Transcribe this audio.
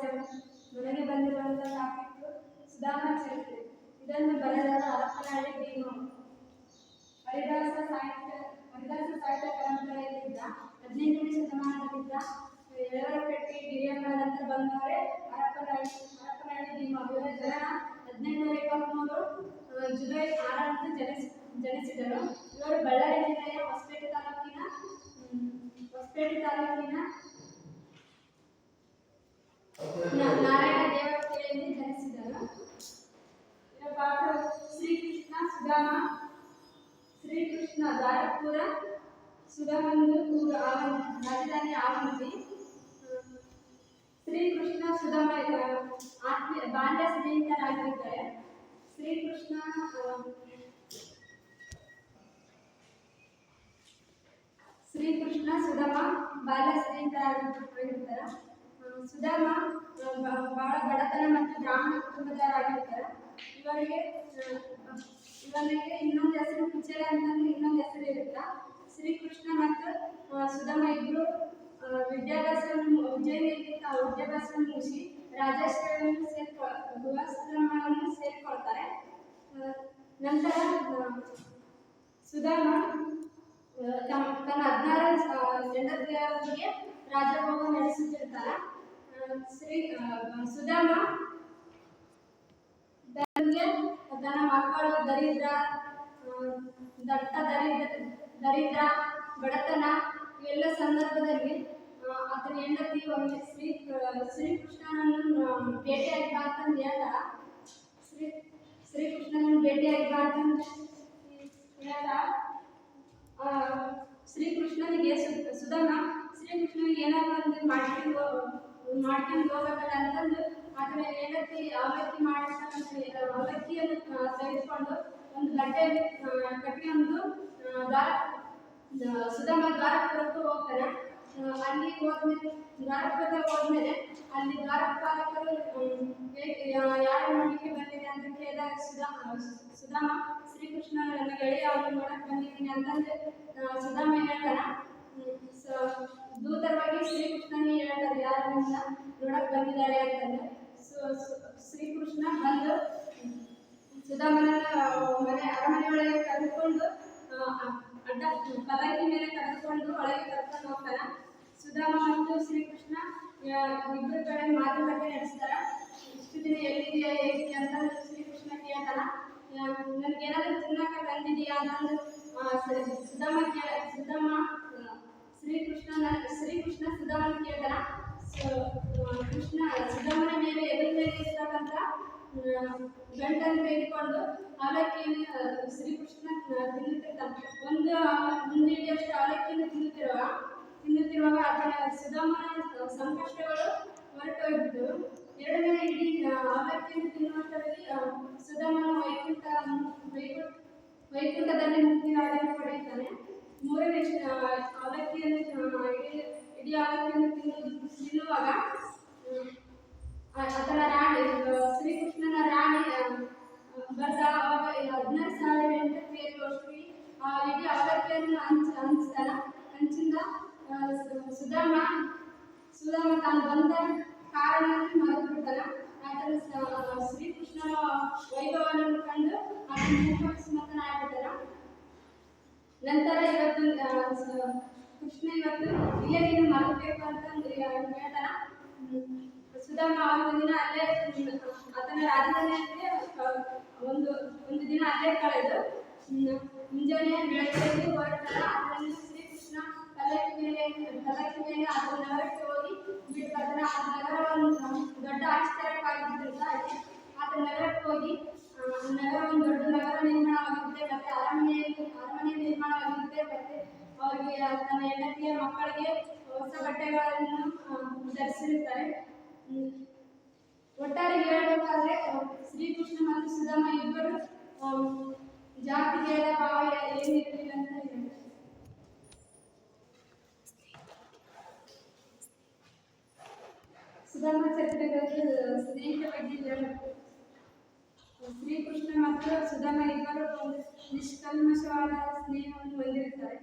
ನನಗೆ ಬಂದಿರುವಂತಹ ಟಾಪಿಕ್ ಸುಧಾಮ ಚರಿತ್ರೆ. ಇದನ್ನು ಬರೆದ ಹರಪನಹಳ್ಳಿ ಭೀಮ ಹರಿದಾಸ ಸಾಹಿತ್ಯ ಹರಿದಾಸ ಸಾಹಿತ್ಯ ಪರಂಪರೆಯಲ್ಲಿದ್ದ ಹದಿನೆಂಟನೇ ಶತಮಾನದಲ್ಲಿದ್ದ ಯಳವರಪಟ್ಟಿ ಗಿರಿಯಮ್ಮನ ನಂತರ ಬಂದವರೇ ಹರಪನಹಳ್ಳಿ ಹರಪನಹಳ್ಳಿ ಭೀಮ ಇವರ ಜನನ ಹದಿನೆಂಟುನೂರ ಇಪ್ಪತ್ತ್ಮೂರು ಜುಲೈ ಆರರಂದು ಜನಿಸಿ, ಜನಿಸಿದರು. ಇವರು ಬಳ್ಳಾರಿ ಜಿಲ್ಲೆಯ ಹೊಸಪೇಟೆ ತಾಲೂಕಿನ ಹೊಸಪೇಟೆ ತಾಲೂಕಿನ ನಾರಾಯಣ ದೇವತೆಯಲ್ಲಿ ಜನಿಸಿದರು ಇವರ ಪಾತ್ರ ಶ್ರೀಕೃಷ್ಣ ಸುಧಾಮ. ಶ್ರೀಕೃಷ್ಣ ದಾರಪುರ. ಸುಧಾಮಂದು ಊರು ಆವನ್ ರಾಜಧಾನಿ ಆವಂತಿ ಶ್ರೀಕೃಷ್ಣ ಸುಧಾಮ ಆತ್ಮೀಯ ಬಾಲ್ಯ ಸ್ನೇಹಿತರಾಗಿದ್ದಾರೆ. ಶ್ರೀಕೃಷ್ಣ ಆ, ಶ್ರೀಕೃಷ್ಣ ಸುಧಾಮ ಬಾಲ್ಯ ಸ್ನೇಹಿತರಾಗಿರ್ತಾರೆ ಆ, ಸುಧಾಮ ಬಹಳ ಬಡತನ ಮತ್ತು ಬ್ರಾಹ್ಮಣ ಕುಟುಂಬದವರಾಗಿರ್ತಾರೆ. ಇವರಿಗೆ ಇವನಿಗೆ ಇನ್ನೊಂದು ಹೆಸರು ಕುಚೇಲ ಅಂತಂದ್ರೆ ಇನ್ನೊಂದು ಹೆಸರು ಇರುತ್ತಾ? ಶ್ರೀಕೃಷ್ಣ ಮತ್ತು ಸುಧಾಮ ಇಬ್ಬರು ವಿದ್ಯಾಭ್ಯಾಸವನ್ನು ಉಜ್ಜಯಿನಿಯಲ್ಲಿ ತಾವು ವಿದ್ಯಾಭ್ಯಾಸವನ್ನು ಮುಗಿಸಿ ರಾಜಾಶ್ರಮವನ್ನು ಸೇರ್ಕೊ ಗೃಹಸ್ಥಾಶ್ರಮವನ್ನು ಸೇರಿಕೊಳ್ತಾರೆ. ನಂತರ ಸುಧಾಮ ತನ್ನ ಹದಿನಾರು ಹೆಂಡತಿಯರಿಗೆ ರಾಜಭೋಗ ನಡೆಸುತ್ತಿರ್ತಾರೆ ಶ್ರೀ ಸುಧಾಮ. ತನ್ನ ಮಕ್ಕಳು, ದರಿದ್ರ ದಟ್ಟ ದರಿದ್ರ ದರಿದ್ರ, ಬಡತನ ಇವೆಲ್ಲ ಸಂದರ್ಭದಲ್ಲಿ ಆತನ ಹೆಂಡತಿ ಒಮ್ಮೆ ಶ್ರೀ ಶ್ರೀಕೃಷ್ಣನನ್ನು ಭೇಟಿಯಾಗಿ ಬಾ ಅಂತಂದು ಶ್ರೀ, ಶ್ರೀಕೃಷ್ಣನನ್ನು ಭೇಟಿಯಾಗಿ ಬಾ ಅಂತಂದು ಶ್ರೀಕೃಷ್ಣನಿಗೆ ಸುಧಾಮ, ಶ್ರೀಕೃಷ್ಣನಿಗೆ ಏನಾದ್ರು ಒಂದು ಮಾಡ್ಕೊಂಡು ಹೋಗ್ಬೇಕಲ್ಲ ಅಂತಂದು ಆತನ ಹೆಂಡತಿ ಅವಲಕ್ಕಿ ಮಾಡಿರ್ತಕ್ಕಂಥ ಅವಲಕ್ಕಿಯನ್ನು ಸೇರಿಸ್ಕೊಂಡು ಒಂದು ಗಡ್ಡೆಯಲ್ಲಿ ಕಟ್ಟಿಕೊಂಡು ಆ, ದ್ವಾರ ದ- ಸುಧಾಮ ದ್ವಾರಪುರಕ್ಕೆ ಹೋಗ್ತಾನೆ. ಅಲ್ಲಿ ಹೋದ್ಮೇಲೆ ದ್ವಾರಪುರದ ಹೋದ್ಮೇಲೆ ಅಲ್ಲಿ ದ್ವಾರಪಾಲಕರು ಯಾರು ನೋಡಲಿಕ್ಕೆ ಬಂದಿದೆ ಅಂತ ಕೇಳಿದಾಗ ಸುಧಾಮ ಸುಧಾಮ ಶ್ರೀಕೃಷ್ಣ ನನ್ನ ಗೆಳೆಯ ಅವನು ನೋಡಕ್ ಬಂದಿದ್ದೀನಿ ಅಂತಂದ್ರೆ ಸುಧಾಮ ಹೇಳ್ತಾನ. ದೂತರವಾಗಿ ಶ್ರೀಕೃಷ್ಣನಿಗೆ ಹೇಳ್ತಾರೆ ನೋಡಕ್ ಬಂದಿದ್ದಾರೆ ಅಂತಂದ್ರೆ ಶ್ರೀಕೃಷ್ಣ ಬಂದು ಸುಧಾಮನ ಮನೆ, ಅರಮನೆ ಒಳಗೆ ಕರೆದುಕೊಂಡು ಅಡ್ಡ ಪಲ್ಲಕ್ಕಿ ಮೇಲೆ ಕರೆದುಕೊಂಡು ಒಳಗೆ ಕರ್ಕೊಂಡು ಹೋಗ್ತಾರ. ಸುಧಾಮ ಮತ್ತು ಶ್ರೀಕೃಷ್ಣ ಇಬ್ಬರು ಕಡೆ ಮಾತುಕತೆ ನಡೆಸ್ತಾರ. ಇಷ್ಟು ದಿನ ಎಲ್ಲಿದೆಯಾ ಹೇಗಿದೆಯಾ ಅಂತ ಶ್ರೀಕೃಷ್ಣ ಕೇಳ್ತಾನ ನನಗೆ ಏನಾದರೂ ತಿನ್ನಕ ತಂದಿದೆಯಾ ಅಂತಂದು ಸುಧಾಮ ಕೇಳ ಸುಧಾಮ ಶ್ರೀಕೃಷ್ಣ ಶ್ರೀಕೃಷ್ಣ ಸುಧಾಮನ ಕೇಳ್ತಾನ ಕೃಷ್ಣ ಸುಧಾಮನ ಮೇಲೆ ಎದುರು ಮೇಲೆ ಇರ್ತಕ್ಕಂಥ ಗಂಟನ್ನು ತೆಗೆದುಕೊಂಡು ಅವಲಕ್ಕಿಯನ್ನು ಶ್ರೀಕೃಷ್ಣ ತಿನ್ನುತ್ತಿರ್ತಾನೆ. ಒಂದು ಒಂದು ಇಡಿಯಷ್ಟು ಅವಲಕ್ಕಿಯನ್ನು ತಿನ್ನುತ್ತಿರುವ ತಿನ್ನುತ್ತಿರುವಾಗ ಆತನ ಸುಧಾಮನ ಸಂಕಷ್ಟಗಳು ಹೊರಟೋಗಿದ್ದು ಎರಡನೇ ಇಡೀ ಅವಲಕ್ಕಿಯನ್ನು ತಿನ್ನುವಷ್ಟರಲ್ಲಿ ಆ, ಸುಧಾಮನ ವೈಕುಂಠ ವೈಕುಂಠ ವೈಕುಂಠದಲ್ಲಿ ಮುಕ್ತಿ ಪಡೆಯುತ್ತಾನೆ. ಮೂರನೇ ಅವಲಕ್ಕಿಯನ್ನು ಇಡೀ ಅವಲಕ್ಕಿಯನ್ನು ತಿನ್ನು ತಿನ್ನುವಾಗ ಅದರ ರಾಣಿ ಶ್ರೀಕೃಷ್ಣನ ರಾಣಿ ಬರ್ದ ಹದಿನಾರು ಸಾವಿರ ಎಂಟಕ್ಕೆ ಆ ಇಡೀ ಅವಲಕ್ಕಿಯನ್ನು ಹಂಚ, ಹಂಚ್ತಾನ, ಹಂಚಿಂದ ಸುಧಾಮ ಸುಧಾಮ ತಾನು ಬಂದ ಕಾರಣ ಮರೆತು ಬಿಡ್ತಾನ ಆತನ ಶ್ರೀಕೃಷ್ಣನ ವೈಭವವನ್ನು ಕಂಡು ಆತನ ಆಗ್ಬಿಡ್ತಾನ ನಂತರ ಕೃಷ್ಣ ಇವತ್ತು ಇಲ್ಲೇ ನೀನು ಅಂತಂದ್ರೆ ದಿನ ಅಲ್ಲೇ ಆತನ ರಾಜಧಾನಿಯಲ್ಲಿ ಒಂದು ಒಂದು ದಿನ ಅಲ್ಲೇ ಕಳೆದು ಮುಂಜಾನೆ ಬೆಳಗ್ಗೆ ಹೊರಟಾರ ಅದನ್ನು ಶ್ರೀಕೃಷ್ಣ ಪಲ್ಲಕ್ಕಿ ಮೇಲೆ ಪಲ್ಲಕ್ಕಿ ಮೇಲೆ ಆತನ ನಗರಕ್ಕೆ ಹೋಗಿ ಆ ನಗರವನ್ನು, ದೊಡ್ಡ ಆಶ್ಚರ್ಯಕ್ಕಾಗಿದ್ದರಿಂದ ಅಲ್ಲಿ ಆತನ ನಗರಕ್ಕೆ ಹೋಗಿ ನಗರ ಒಂದು ದೊಡ್ಡ ನಗರ ನಿರ್ಮಾಣವಾಗುತ್ತೆ ಅವರಿಗೆ ತನ್ನ ಹೆಂಡತಿಯ ಮಕ್ಕಳಿಗೆ ಹೊಸ ಬಟ್ಟೆಗಳನ್ನು ಧರಿಸಿರುತ್ತಾರೆ. ಒಟ್ಟಾರೆ ಹೇಳಬೇಕಾದ್ರೆ ಶ್ರೀಕೃಷ್ಣ ಮತ್ತು ಸುಧಾಮ ಇಬ್ಬರು ಜಾತಿ ಭೇದ ಭಾವ ಏನಿರಲಿಲ್ಲ ಅಂತ ಸುಧಾಮ ಚರಿತ್ರೆಗಳಲ್ಲಿ ಸ್ನೇಹಿತ ಬಗ್ಗೆ ಹೇಳಬೇಕು. ಶ್ರೀಕೃಷ್ಣ ಮತ್ತು ಸುಧಾಮ ಇಬ್ಬರು ಒಂದು ನಿಷ್ಕಲ್ಮಶವಾದ ಸ್ನೇಹವನ್ನು ಹೊಂದಿರುತ್ತಾರೆ.